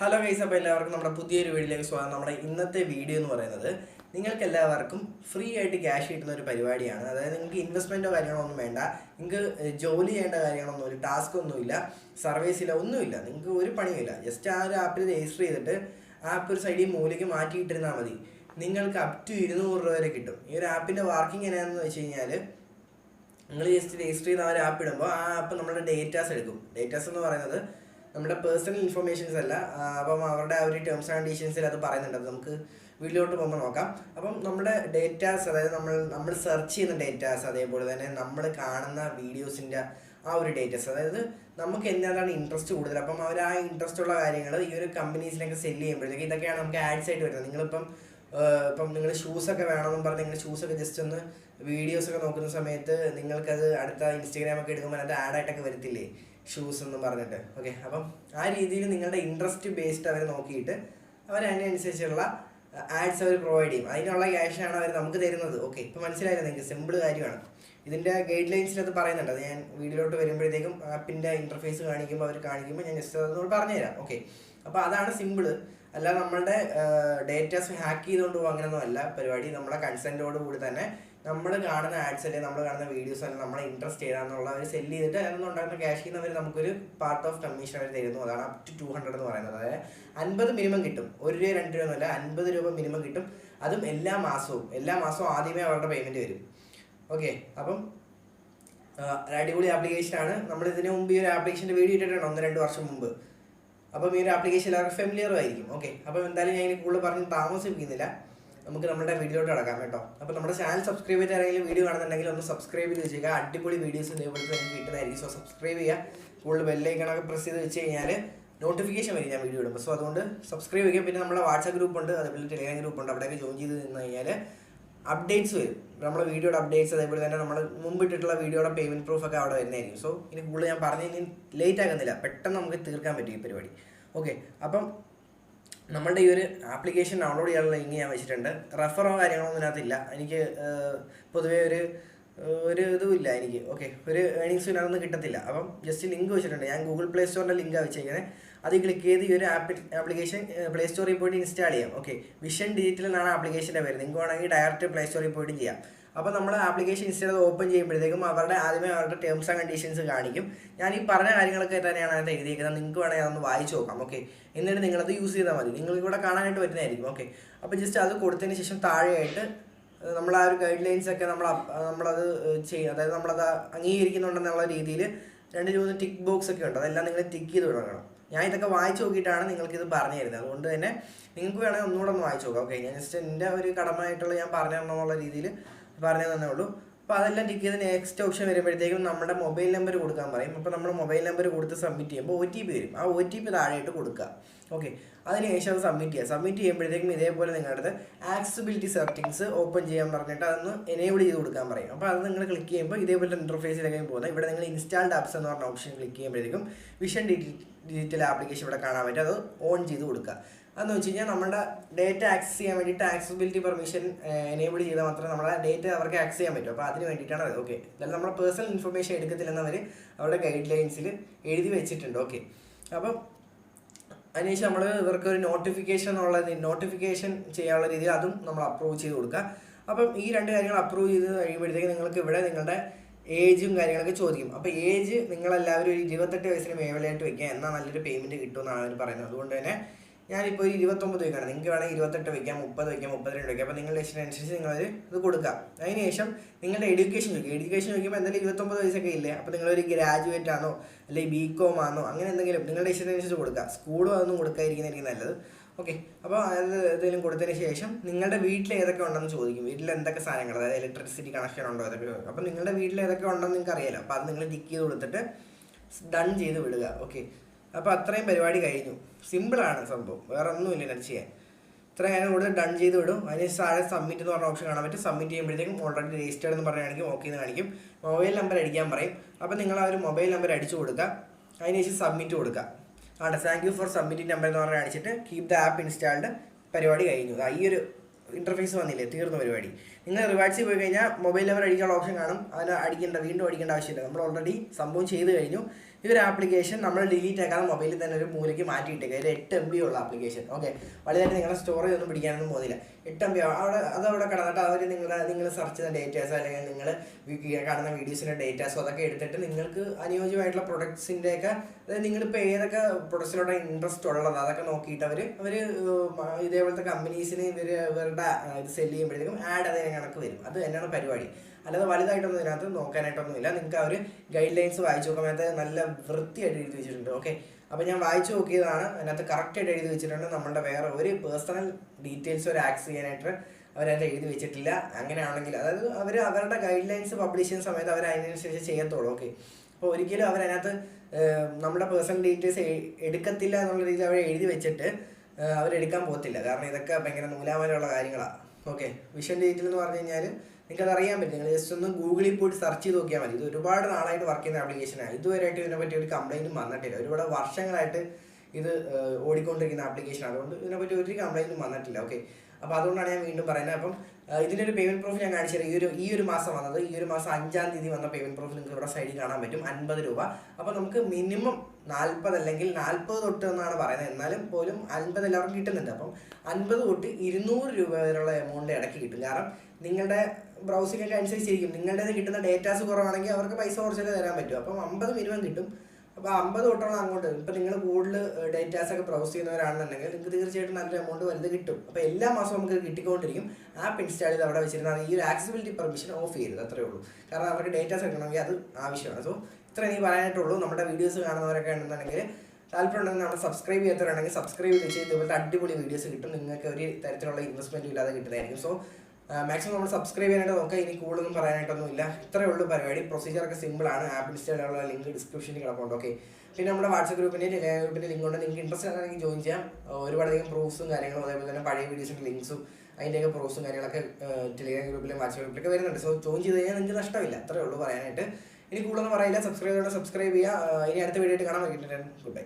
Hello guys അപ്പോൾ എല്ലാവർക്കും നമ്മുടെ പുതിയൊരു വീഡിയോയിലേക്ക് സ്വാഗതം. നമ്മുടെ ഇന്നത്തെ വീഡിയോ എന്ന് പറയുന്നത് നിങ്ങൾക്ക് എല്ലാവർക്കും ഫ്രീ ആയിട്ട് ക്യാഷ് കിട്ടുന്ന ഒരു പരിപാടിയാണ്. അതായത് നിങ്ങൾക്ക് ഇൻവെസ്റ്റ്മെന്റോ കാര്യങ്ങളോ ഒന്നും വേണ്ട. നിങ്ങൾക്ക് ജോലി ചെയ്യേണ്ട കാര്യങ്ങളൊന്നും കാര്യങ്ങളൊന്നുമില്ല ടാസ്ക് ഒന്നുമില്ല സർവീസ് ഇല്ല ഒന്നുമില്ല നിങ്ങൾക്ക് ഒരു പണിയുമില്ല ജസ്റ്റ് ആ ഒരു ആപ്പിൽ രജിസ്റ്റർ ചെയ്തിട്ട് ആപ്പ് ഒരു സൈഡിൽ മൂലയ്ക്ക് മാറ്റിയിട്ടിരുന്നാൽ മതി. നിങ്ങൾക്ക് അപ് ടു ഇരുന്നൂറ് രൂപ വരെ കിട്ടും. ഈ ഒരു ആപ്പിന്റെ വർക്കിംഗ് എങ്ങനെയാണെന്ന് വെച്ച് കഴിഞ്ഞാൽ നിങ്ങൾ ജസ്റ്റ് രജിസ്റ്റർ ചെയ്യുന്ന ആ ഒരു ആപ്പ് ഇടുമ്പോൾ ആ ആപ്പ് നമ്മുടെ ഡേറ്റാസ് എടുക്കും. ഡേറ്റാസ് എന്ന് പറയുന്നത് നമ്മുടെ പേഴ്സണൽ ഇൻഫർമേഷൻസ് അല്ല. അപ്പം അവരുടെ ആ ഒരു ടേംസ് ആൻഡ് കണ്ടീഷൻസിൽ അത് പറയുന്നുണ്ട്. അത് നമുക്ക് വീട്ടിലോട്ട് പോകുമ്പോൾ നോക്കാം. അപ്പം നമ്മുടെ ഡേറ്റാസ് അതായത് നമ്മൾ നമ്മൾ സെർച്ച് ചെയ്യുന്ന ഡേറ്റാസ് അതേപോലെ തന്നെ നമ്മൾ കാണുന്ന വീഡിയോസിന്റെ ആ ഒരു ഡേറ്റാസ് അതായത് നമുക്ക് എന്താണ് ഇൻട്രസ്റ്റ് കൂടുതൽ. അപ്പം അവർ ആ ഇൻട്രസ്റ്റ് ഉള്ള കാര്യങ്ങൾ ഈ ഒരു കമ്പനീസിനൊക്കെ സെല്ല് ചെയ്യുമ്പോഴത്തേക്ക് ഇതൊക്കെയാണ് നമുക്ക് ആഡ്സ് ആയിട്ട് വരുന്നത്. നിങ്ങളിപ്പം ഇപ്പം നിങ്ങൾ ഷൂസൊക്കെ വേണമെന്നും പറഞ്ഞ് നിങ്ങൾ ഷൂസൊക്കെ ജസ്റ്റ് ഒന്ന് വീഡിയോസൊക്കെ നോക്കുന്ന സമയത്ത് നിങ്ങൾക്കത് അടുത്ത ഇൻസ്റ്റാഗ്രാമൊക്കെ എടുക്കുമ്പോൾ അത് ആഡായിട്ടൊക്കെ വരത്തില്ലേ? ഷൂസ് എന്ന് പറഞ്ഞിട്ട്. ഓക്കെ അപ്പം ആ രീതിയിൽ നിങ്ങളുടെ ഇൻട്രസ്റ്റ് ബേസ്ഡ് അവർ നോക്കിയിട്ട് അവർ അതിനനുസരിച്ചുള്ള ആഡ്സ് അവർ പ്രൊവൈഡ് ചെയ്യും. അതിനുള്ള ക്യാഷാണ് അവർ നമുക്ക് തരുന്നത്. ഓക്കെ ഇപ്പം മനസ്സിലായില്ല നിങ്ങൾക്ക് സിമ്പിൾ കാര്യമാണ്. ഇതിന്റെ ഗൈഡ് ലൈൻസിൽ അത് പറയുന്നുണ്ട്. അത് ഞാൻ വീഡിയോയിലോട്ട് വരുമ്പോഴത്തേക്കും ആപ്പിന്റെ ഇന്റർഫേസ് കാണിക്കുമ്പോൾ അവർ കാണിക്കുമ്പോൾ ഞാൻ ജസ്റ്റ് അതൊന്നുകൂടി പറഞ്ഞുതരാം. ഓക്കെ അപ്പോൾ അതാണ് സിമ്പിൾ അല്ല നമ്മളുടെ ഡേറ്റാസ് ഹാക്ക് ചെയ്തുകൊണ്ട് പോകും അങ്ങനെയൊന്നും അല്ല. പരിപാടി നമ്മളെ കൺസെന്റോട് കൂടി തന്നെ നമ്മൾ കാണുന്ന ആഡ്സ് അല്ലെങ്കിൽ നമ്മൾ കാണുന്ന വീഡിയോസ് അല്ലെങ്കിൽ നമ്മളെ ഇൻട്രസ്റ്റ് ചെയ്താന്നുള്ള അവർ സെൽ ചെയ്തിട്ട് അതിൽ ഉണ്ടാക്കുന്ന ക്യാഷ് ചെയ്യുന്നവർ നമുക്കൊരു പാർട്ട് ഓഫ് കമ്മീഷൻ അവർ തരുന്നു. അതാണ് അപ് ടു ടു ഹൺഡ്രഡ് എന്ന് പറയുന്നത്. അതായത് അൻപത് മിനിമം കിട്ടും. ഒരു രൂപ രണ്ട് രൂപ ഒന്നുമല്ല അൻപത് രൂപ മിനിമം കിട്ടും. അതും എല്ലാ മാസവും എല്ലാ മാസവും ആദ്യമേ അവരുടെ പേയ്മെന്റ് വരും. ഓക്കെ അപ്പം അടിപൊളി ആപ്ലിക്കേഷനാണ് നമ്മൾ ഇതിന് മുമ്പ് ഈ ഒരു ആപ്ലിക്കേഷന്റെ വീഡിയോ ഇട്ടിട്ടുണ്ട് ഒന്ന് രണ്ട് വർഷം മുമ്പ്. അപ്പം ഈ ഒരു ആപ്ലിക്കേഷൻ എല്ലാവർക്കും ഫെമിലിയറും ആയിരിക്കും. ഓക്കെ അപ്പം എന്തായാലും ഞാൻ ഇതിനെ കൂടുതൽ പറഞ്ഞ് താമസിപ്പിക്കുന്നില്ല. നമുക്ക് നമ്മുടെ വീഡിയോട്ട് അടക്കാം കേട്ടോ. അപ്പോൾ നമ്മുടെ ചാനൽ സബ്സ്ക്രൈബ് ചെയ്ത് ആരെങ്കിലും വീഡിയോ കാണുന്നുണ്ടെങ്കിൽ ഒന്ന് സബ്സ്ക്രൈബ് ചെയ്ത് വെച്ചേക്കുക അടിപൊളി വീഡിയോസ് ഇതേപോലെ തന്നെ കിട്ടുന്നതായിരിക്കും. സോ സബ്സ്ക്രൈബ് ചെയ്യുക. കൂടുതൽ ബെല്ലൈക്കണൊക്കെ പ്രസ് ചെയ്ത് വെച്ച് കഴിഞ്ഞാൽ നോട്ടിഫിക്കേഷൻ വരും ഞാൻ വീഡിയോ ഇടുമ്പോൾ സോ അതുകൊണ്ട് സബ്സ്ക്രൈബ് ചെയ്യുക പിന്നെ നമ്മുടെ വാട്സാപ്പ് ഗ്രൂപ്പ് ഉണ്ട്. അതേപോലെ ടെലിഗ്രാം ഗ്രൂപ്പ് ഉണ്ട്. അവിടെയൊക്കെ ജോയിൻ ചെയ്ത് നിന്ന് കഴിഞ്ഞാൽ അപ്ഡേറ്റ്സ് വരും. നമ്മുടെ വീഡിയോയുടെ അപ്ഡേറ്റ്സ് അതേപോലെ തന്നെ നമ്മൾ ഇട്ടിട്ടുള്ള വീഡിയോയുടെ പേയ്മെന്റ് പ്രൂഫ് ഒക്കെ അവിടെ വരുന്നതായിരിക്കും. സോ ഇനി കൂടുതൽ ഞാൻ പറഞ്ഞു ഇനി ലേറ്റ് ആകുന്നില്ല പെട്ടെന്ന് നമുക്ക് തീർക്കാൻ പറ്റും ഈ പരിപാടി. ഓക്കെ അപ്പം നമ്മളുടെ ഈ ഒരു ആപ്ലിക്കേഷൻ ഡൗൺലോഡ് ചെയ്യാനുള്ള ലിങ്ക് ഞാൻ വെച്ചിട്ടുണ്ട്. റെഫറോ കാര്യങ്ങളോ ഇതിനകത്തില്ല. എനിക്ക് പൊതുവേ ഒരു ഒരു ഇതുമില്ല എനിക്ക്. ഓക്കെ ഒരു ഏണിങ്സ് ഇതിനകത്തൊന്നും കിട്ടത്തില്ല. അപ്പം ജസ്റ്റ് ലിങ്ക് വെച്ചിട്ടുണ്ട്. ഞാൻ ഗൂഗിൾ പ്ലേ സ്റ്റോറിന്റെ ലിങ്കാണ് വെച്ചേക്കുന്നത് അത് ക്ലിക്ക് ചെയ്ത് ഈ ഒരു ആപ്പ് ആപ്ലിക്കേഷൻ പ്ലേ സ്റ്റോറിൽ പോയിട്ട് ഇൻസ്റ്റാൾ ചെയ്യാം. ഓക്കെ വിഷൻ ഡിജിറ്റൽ എന്നാണ് ആപ്ലിക്കേഷന്റെ പേര്. നിങ്ങൾക്ക് വേണമെങ്കിൽ ഡയറക്റ്റ് പ്ലേ സ്റ്റോറിൽ പോയിട്ട് ചെയ്യാം. അപ്പോൾ നമ്മൾ ആപ്ലിക്കേഷൻ ഇൻസ്റ്റാൾ ചെയ്ത് ഓപ്പൺ ചെയ്യുമ്പോഴത്തേക്കും അവരുടെ ആദ്യമേ അവരുടെ ടേംസ് ആൻഡ് കണ്ടീഷൻസ് കാണിക്കും. ഞാൻ ഈ പറഞ്ഞ കാര്യങ്ങളൊക്കെ തന്നെയാണ് അതിനകത്ത് എഴുതിയിരിക്കുന്നത് നിങ്ങൾക്ക് വേണമെങ്കിൽ അതൊന്ന് വായിച്ച് നോക്കാം. ഓക്കെ എന്നിട്ട് നിങ്ങളത് യൂസ് ചെയ്താൽ മതി. നിങ്ങൾക്ക് ഇവിടെ കാണാനായിട്ട് വരുന്നതായിരിക്കും ഓക്കെ അപ്പോൾ ജസ്റ്റ് അത് കൊടുത്തതിന് ശേഷം താഴെയായിട്ട് നമ്മൾ ആ ഒരു ഗൈഡ് ലൈൻസ് ഒക്കെ നമ്മൾ നമ്മളത് ചെയ്യും. അതായത് നമ്മളത് അംഗീകരിക്കുന്നുണ്ടെന്നുള്ള രീതിയിൽ രണ്ട് മൂന്ന് ടിക്ക് ബോക്സ് ഒക്കെ ഉണ്ട്. അതെല്ലാം നിങ്ങൾ ടിക്ക് ചെയ്ത് തുടങ്ങണം. ഞാൻ ഇതൊക്കെ വായിച്ചു നോക്കിയിട്ടാണ് നിങ്ങൾക്ക് ഇത് പറഞ്ഞു തരുന്നത്. അതുകൊണ്ട് തന്നെ നിങ്ങൾക്ക് വേണമെങ്കിൽ ഒന്നുകൂടെ ഒന്ന് വായിച്ചു നോക്കാം. ഓക്കെ ഞാൻ ജസ്റ്റ് എന്റെ ഒരു കടമയായിട്ടുള്ള ഞാൻ പറഞ്ഞു തരണം എന്നുള്ള രീതിയിൽ പറഞ്ഞു തന്നേ ഉള്ളൂ അപ്പോൾ അതെല്ലാം ടിക്ക് ചെയ്ത് നെക്സ്റ്റ് ഓപ്ഷൻ വരുമ്പോഴത്തേക്കും നമ്മുടെ മൊബൈൽ നമ്പർ കൊടുക്കാൻ പറയും. അപ്പോൾ നമ്മൾ മൊബൈൽ നമ്പർ കൊടുത്ത് സബ്മിറ്റ് ചെയ്യുമ്പോൾ ഒ ടി പി വരും. ആ ഒ ടി പി കൊടുക്കുക. ഓക്കെ അതിനുശേഷം അത് സബ്മിറ്റ് ചെയ്യുക. സബ്മിറ്റ് ചെയ്യുമ്പോഴത്തേക്കും ഇതേപോലെ നിങ്ങളുടെ അടുത്ത് സെറ്റിംഗ്സ് ഓപ്പൺ ചെയ്യാൻ പറഞ്ഞിട്ട് അതൊന്ന് എനേബിൾ ചെയ്ത് കൊടുക്കാൻ പറയും. അപ്പോൾ അത് നിങ്ങൾ ക്ലിക്ക് ചെയ്യുമ്പോൾ ഇതേപോലെ ഇന്റർഫേസിലേക്ക് പോകുന്നത്. ഇവിടെ നിങ്ങൾ ഇൻസ്റ്റാൾഡ് ആപ്സ് എന്ന് പറഞ്ഞ ഓപ്ഷൻ ക്ലിക്ക് ചെയ്യുമ്പോഴത്തേക്കും വിഷൻ ഡിജിറ്റൽ ആപ്ലിക്കേഷൻ ഇവിടെ കാണാൻ പറ്റും. അത് ഓൺ ചെയ്ത് കൊടുക്കുക. അതെന്ന് വെച്ച് കഴിഞ്ഞാൽ നമ്മുടെ ഡേറ്റ ആക്സസ് ചെയ്യാൻ വേണ്ടിയിട്ട് ആക്സസിബിലിറ്റി പെർമിഷൻ എനേബിൾ ചെയ്താൽ മാത്രമേ നമ്മുടെ ഡേറ്റ അവർക്ക് ആക്സസ് ചെയ്യാൻ പറ്റൂ. അപ്പോൾ അതിന് വേണ്ടിയിട്ടാണ് അത്. ഓക്കെ. എന്നാലും നമ്മുടെ പേഴ്സണൽ ഇൻഫർമേഷൻ എടുക്കത്തില്ലെന്ന് അവർ അവരുടെ ഗൈഡ് ലൈൻസിൽ എഴുതി വെച്ചിട്ടുണ്ട്. ഓക്കെ. അപ്പം അതിനുശേഷം നമ്മൾ ഇവർക്ക് ഒരു നോട്ടിഫിക്കേഷൻ എന്നുള്ള നോട്ടിഫിക്കേഷൻ ചെയ്യാനുള്ള രീതിയിൽ അതും നമ്മൾ അപ്രൂവ് ചെയ്ത് കൊടുക്കുക അപ്പം ഈ രണ്ട് കാര്യങ്ങൾ അപ്രൂവ് ചെയ്ത് കഴിയുമ്പോഴത്തേക്ക് നിങ്ങൾക്ക് ഇവിടെ നിങ്ങളുടെ ഏജും കാര്യങ്ങളൊക്കെ ചോദിക്കും. അപ്പോൾ ഏജ് നിങ്ങളെല്ലാവരും ഒരു ഇരുപത്തെട്ട് വയസ്സിന് മേവലായിട്ട് വെക്കുക എന്നാൽ നല്ലൊരു പേയ്മെന്റ് കിട്ടുമെന്നാണ് അവർ പറയുന്നത്. അതുകൊണ്ട് തന്നെ ഞാനിപ്പോൾ ഇരുപത്തൊമ്പത് വയ്ക്കണം നിങ്ങൾക്ക് വേണമെങ്കിൽ ഇരുപത്തെട്ട് വയ്ക്കാം മുപ്പത് വയ്ക്കാം മുപ്പത്തിരണ്ട് വയ്ക്കാം അപ്പോൾ നിങ്ങളുടെ ഇഷ്ടത്തിനനുസരിച്ച് നിങ്ങൾ ഇത് കൊടുക്കുക. അതിനുശേഷം നിങ്ങളുടെ എഡ്യൂക്കേഷൻ ചോദിക്കും എഡ്യൂക്കേഷൻ വയ്ക്കുമ്പോൾ എന്തായാലും ഇരുപത്തൊമ്പത് വയസ്സൊക്കെ ഇല്ലേ? അപ്പോൾ നിങ്ങളൊരു ഗ്രാജുവേറ്റ് ആണോ? അല്ലെങ്കിൽ ബി കോം ആണോ? അങ്ങനെ എന്തെങ്കിലും നിങ്ങളുടെ ഇഷ്ടത്തിനനുസരിച്ച് കൊടുക്കുക. സ്കൂളും അതൊന്നും കൊടുക്കാതിരിക്കുന്നതായിരിക്കും നല്ലത്. ഓക്കെ അപ്പോൾ അത് എന്തെങ്കിലും കൊടുത്തതിന് ശേഷം നിങ്ങളുടെ വീട്ടിൽ ഏതൊക്കെ ഉണ്ടെന്ന് ചോദിക്കും. വീട്ടിൽ എന്തൊക്കെ സാധനങ്ങൾ അതായത് ഇലക്ട്രിസിറ്റി കണക്ഷൻ ഉണ്ടോ? അതൊക്കെ അപ്പോൾ നിങ്ങളുടെ വീട്ടിൽ ഏതൊക്കെ ഉണ്ടെന്ന് നിങ്ങൾക്ക് അറിയാലോ അപ്പോൾ അത് നിങ്ങൾ ടിക്ക് ചെയ്ത് കൊടുത്തിട്ട് ഡൺ ചെയ്ത് വിടുക. ഓക്കെ അപ്പോൾ അത്രയും പരിപാടി കഴിഞ്ഞു. സിമ്പിളാണ് സംഭവം. വേറെ ഒന്നുമില്ല ഇല്ല ചെയ്യാൻ. ഇത്ര കാര്യം കൂടുതൽ ഡൺ ചെയ്ത് വിടും. അതിന് താഴെ സബ്മിറ്റ് എന്ന് പറഞ്ഞ ഓപ്ഷൻ കാണാൻ പറ്റും. സബ്മിറ്റ് ചെയ്യുമ്പോഴത്തേക്കും ഓൾറെഡി രജിസ്റ്റേഡ് എന്ന് പറയുകയാണെങ്കിൽ ഓക്കെ എന്ന് കാണിക്കും. മൊബൈൽ നമ്പർ അടിക്കാൻ പറയും. അപ്പോൾ നിങ്ങൾ ആ ഒരു മൊബൈൽ നമ്പർ അടിച്ചു കൊടുക്കുക അതിനുശേഷം സബ്മിറ്റ് കൊടുക്കുക ആണ് thank you for submitting number എന്ന് പറഞ്ഞ് കാണിച്ചിട്ട് കീപ് ദ ആപ്പ് ഇൻസ്റ്റാൾഡ് പരിപാടി കഴിഞ്ഞു. ഈ ഒരു ഇന്റർഫേസ് വന്നില്ലേ? തീർന്ന പരിപാടി. നിങ്ങൾ റിവാർഡ്സിൽ പോയി കഴിഞ്ഞാൽ മൊബൈൽ നമ്പർ അടിക്കാനുള്ള ഓപ്ഷൻ കാണും. അതിന് അടിക്കേണ്ട വീണ്ടും അടിക്കേണ്ട ആവശ്യമില്ല. നമ്മൾ ഓൾറെഡി സംഭവം ചെയ്ത് കഴിഞ്ഞു. ഒരു ആപ്ലിക്കേഷൻ നമ്മൾ ഡിലീറ്റ് ആക്കാതെ മൊബൈലിൽ തന്നെ ഒരു മൂലയ്ക്ക് മാറ്റിയിട്ടേക്കുക ഒരു എട്ട് എം ബി ഉള്ള ആപ്ലിക്കേഷൻ ഓക്കെ വലുതായിട്ട് നിങ്ങളുടെ സ്റ്റോറേജ് ഒന്നും പിടിക്കാനൊന്നും പോകുന്നില്ല. എട്ട് എം ബി അവിടെ അത് അവിടെ കിടന്നിട്ട് അവർ നിങ്ങളുടെ നിങ്ങൾ സെർച്ച് ചെയ്യുന്ന ഡേറ്റാസ് അല്ലെങ്കിൽ നിങ്ങൾ കാണുന്ന വീഡിയോസിന്റെ ഡേറ്റാസോ അതൊക്കെ എടുത്തിട്ട് നിങ്ങൾക്ക് അനുയോജ്യമായിട്ടുള്ള പ്രൊഡക്ട്സിന്റെയൊക്കെ അതായത് നിങ്ങളിപ്പോൾ ഏതൊക്കെ പ്രൊഡക്ട്സിലോട്ട് ഇൻട്രസ്റ്റ് ഉള്ളത്? അതൊക്കെ നോക്കിയിട്ട് അവർ അവർ ഇതേപോലത്തെ കമ്പനീസിന് ഇവർ ഇവരുടെ ഇത് സെൽ ചെയ്യുമ്പോഴത്തേക്കും ആഡ് അതിനെ കണക്ക് വരും. അത് തന്നെയാണ് പരിപാടി. അല്ലാതെ വലുതായിട്ടൊന്നും ഇതിനകത്ത് നോക്കാനായിട്ടൊന്നുമില്ല നിങ്ങൾക്ക് അവർ ഗൈഡ് ലൈൻസ് വായിച്ചു നോക്കാൻ അതിനകത്ത് നല്ല വൃത്തിയായിട്ട് എഴുതി വെച്ചിട്ടുണ്ട്. ഓക്കെ അപ്പോൾ ഞാൻ വായിച്ചു നോക്കിയതാണ്. അതിനകത്ത് കറക്റ്റായിട്ട് എഴുതി വെച്ചിട്ടുണ്ട്. നമ്മളുടെ വേറെ ഒരു പേഴ്സണൽ ഡീറ്റെയിൽസ് ഒരു ആക്സ് ചെയ്യാനായിട്ട് അവരതിന്റെ എഴുതി വെച്ചിട്ടില്ല. അങ്ങനെയാണെങ്കിൽ അതായത് അവർ അവരുടെ ഗൈഡ് ലൈൻസ് പബ്ലിഷ് ചെയ്യുന്ന സമയത്ത് അവർ അതിനനുസരിച്ച് ചെയ്യത്തുള്ളൂ ഓക്കെ അപ്പോൾ ഒരിക്കലും അവരതിനകത്ത് നമ്മുടെ പേഴ്സണൽ ഡീറ്റെയിൽസ് എടുക്കത്തില്ല എന്നുള്ള രീതിയിൽ അവർ എഴുതി വെച്ചിട്ട് അവരെടുക്കാൻ പോകത്തില്ല. കാരണം ഇതൊക്കെ ഭയങ്കര നൂലാമലുള്ള കാര്യങ്ങളാണ് ഓക്കെ വിഷൻ ഡീറ്റെയിൽ എന്ന് പറഞ്ഞു കഴിഞ്ഞാൽ നിങ്ങൾക്ക് അറിയാൻ പറ്റും. നിങ്ങൾ ജസ്റ്റ് ഒന്ന് ഗൂഗിളിൽ പോയിട്ട് സെർച്ച് ചെയ്ത് നോക്കിയാൽ മതി. ഇത് ഒരുപാട് നാളായിട്ട് വർക്ക് ചെയ്യുന്ന ആപ്ലിക്കേഷനാണ് ഇതുവരെയായിട്ട് ഇതിനെ പറ്റി ഒരു കംപ്ലൈന്റും വന്നിട്ടില്ല. ഒരുപാട് വർഷങ്ങളായിട്ട് ഇത് ഓടിക്കൊണ്ടിരിക്കുന്ന ആപ്ലിക്കേഷൻ അതുകൊണ്ട് ഇതിനെപ്പറ്റി ഒരു കംപ്ലൈന്റും വന്നിട്ടില്ല. ഓക്കെ അപ്പോൾ അതുകൊണ്ടാണ് ഞാൻ വീണ്ടും പറയുന്നത്. അപ്പം ഇതിന്റെ ഒരു പേയ്മെന്റ് പ്രൂഫ് ഞാൻ കാണിച്ചു തരാം. ഈ ഒരു ഈ ഒരു മാസം വന്നത് ഈ ഒരു മാസം അഞ്ചാം തീയതി വന്ന പേയ്മെന്റ് പ്രൂഫ് നിങ്ങൾക്ക് ഇവിടെ സൈഡിൽ കാണാൻ പറ്റും. അൻപത് രൂപ. അപ്പോൾ നമുക്ക് മിനിമം നാൽപ്പത് അല്ലെങ്കിൽ നാൽപ്പത് തൊട്ട് എന്നാണ് പറയുന്നത്. എന്നാലും പോലും അൻപത് എല്ലാവർക്കും കിട്ടുന്നുണ്ട്. അപ്പം അൻപത് തൊട്ട് ഇരുന്നൂറ് രൂപ വരെയുള്ള എമൗണ്ട് ഇടയ്ക്ക് കിട്ടും. കാരണം നിങ്ങളുടെ ബ്രൗസിംഗ് അനുസരിച്ചിരിക്കും. നിങ്ങളുടെ കിട്ടുന്ന ഡേറ്റാസ് കുറവാണെങ്കിൽ അവർക്ക് പൈസ കുറച്ചൊക്കെ തരാൻ പറ്റും. അപ്പം അമ്പത് മിനിമം കിട്ടും. അപ്പോൾ അമ്പത് തൊട്ടാണ് അങ്ങോട്ട്. ഇപ്പൊ നിങ്ങൾ കൂടുതൽ ഡേറ്റാസ് ഒക്കെ ബ്രൗസ് ചെയ്യുന്നവരാണെന്നുണ്ടെങ്കിൽ നിങ്ങൾക്ക് തീർച്ചയായിട്ടും നല്ലൊരു എമൗണ്ട് വലുത് കിട്ടും. അപ്പോൾ എല്ലാ മാസവും നമുക്ക് കിട്ടിക്കൊണ്ടിരിക്കും. ആപ്പ് ഇൻസ്റ്റാൾ ചെയ്ത് അവിടെ വെച്ചിരുന്നാൽ ഈ ഒരു ആക്സസിബിലിറ്റി പെർമിഷൻ ഓഫ് ചെയ്യരുത് അത്രേ ഉള്ളൂ. കാരണം അവർക്ക് ഡേറ്റാസ് എടുക്കണമെങ്കിൽ അത് ആവശ്യമാണ്. സോ ഇത്ര എനിക്ക് പറയാനായിട്ടുള്ളൂ. നമ്മുടെ വീഡിയോസ് കാണുന്നവരൊക്കെ ഉണ്ടെന്നുണ്ടെങ്കിൽ താല്പര്യമുണ്ടെങ്കിൽ നമ്മൾ സബ്സ്ക്രൈബ് ചെയ്യാത്തവരാണെങ്കിൽ സബ്സ്ക്രൈബ് ചെയ്ത് ഇതുപോലത്തെ അടിപൊളി വീഡിയോസ് കിട്ടും. നിങ്ങൾക്ക് ഒരു തരത്തിലുള്ള ഇൻവെസ്റ്റ്മെന്റ് ഇല്ലാതെ കിട്ടുന്നതായിരിക്കും. സോ മാക്സിമം നമ്മൾ സബ്സ്ക്രൈബ് ചെയ്യാനായിട്ട് നോക്കുക. ഇനി കൂടുതലൊന്നും പറയാനായിട്ടൊന്നും ഇല്ല. ഇത്രയേ ഉള്ളൂ പരിപാടി. പ്രൊസീജിയറൊക്കെ സിമ്പിൾ ആണ്. ആപ്പ് ഇൻസ്റ്റാൾ ലിങ്ക് ഡിസ്ക്രിപ്ഷനിൽ കിടപ്പുണ്ട്. ഓക്കെ പിന്നെ നമ്മുടെ വാട്സപ്പ് ഗ്രൂപ്പിന്റെ ടെലിഗ്രാം ഗ്രൂപ്പിന്റെ ലിങ്ക് ഉണ്ട്. നിങ്ങൾക്ക് ഇൻട്രസ്റ്റ് ആണെങ്കിൽ ജോയിൻ ചെയ്യാം. ഒരുപാടധികം പ്രൂഫ്സും കാര്യങ്ങളും അതേപോലെ തന്നെ പഴയ വീഡിയോസിന്റെ ലിങ്ക്സും അതിന്റെയൊക്കെ പ്രൂഫ്സും കാര്യങ്ങളൊക്കെ ടെലിഗ്രാം ഗ്രൂപ്പിലും വാട്സപ്പ് ഗ്രൂപ്പിലൊക്കെ വരുന്നുണ്ട്. സോ ജോയിൻ ചെയ്ത് കഴിഞ്ഞാൽ നിങ്ങൾക്ക് നഷ്ടമില്ല. അത്രേ ഉള്ളൂ പറയാനായിട്ട്. ഇനി കൂടുതലൊന്നും പറയില്ല സബ്സ്ക്രൈബ് ചെയ്യണം സബ്സ്ക്രൈബ് ചെയ്യുക. ഇനി അടുത്ത വീഡിയോ ആയിട്ട് കാണാൻ പറ്റിയിട്ടുണ്ട് ഗുഡ് ബൈ